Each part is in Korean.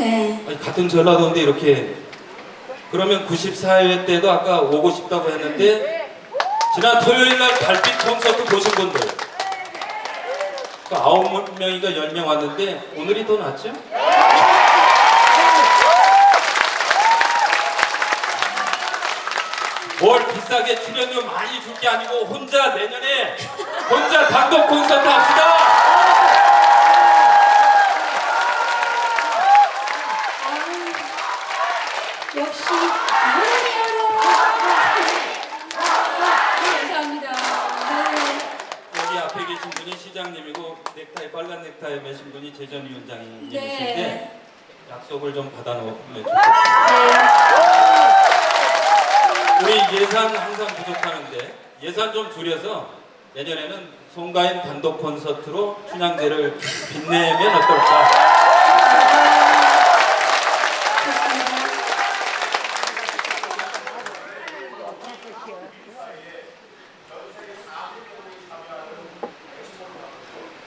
네. 아니, 같은 전라도인데 이렇게 그러면 94회 때도 아까 오고 싶다고 했는데 지난 토요일 날 달빛 콘서트 보신 분들 그 아홉 명이가 열명 왔는데 오늘이 더 낫죠? 뭘 비싸게 출연료 많이 줄 게 아니고 혼자 내년에 혼자 단독 콘서트 합시다. 역시 마음이야로. 감사합니다. 네. 여기 앞에 계신 분이 시장님이고 넥타이 빨간 넥타이 매신 분이 재전 위원장님이신데 네. 약속을 좀 받아놓으면 좋겠습니다. 네. 우리 예산 항상 부족하는데 예산 좀 줄여서 내년에는 송가인 단독 콘서트로 춘향제를 빛내면 어떨까? 좋습니다.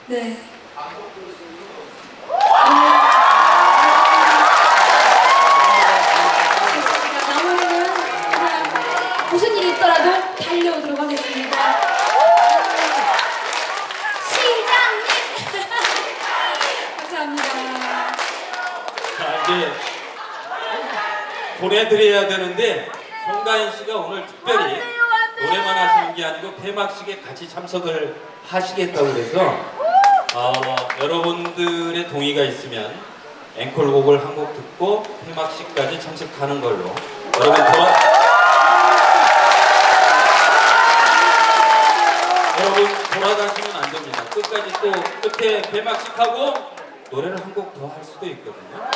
네. 좋습니다. 다음에는 그냥 무슨 일이 있더라도 달려오도록 하겠습니다. 시장님! 감사합니다. 자 이제 보내드려야 되는데 송가인 씨가 오늘 특별히 노래만 하시는 게 아니고 폐막식에 같이 참석을 하시겠다고 그래서 어, 여러분들의 동의가 있으면 앵콜곡을 한 곡 듣고 폐막식까지 참석하는 걸로 여러분 돌아 여러분 돌아가시면 안 됩니다. 끝까지 또 끝에 폐막식하고 노래를 한 곡 더 할 수도 있거든요.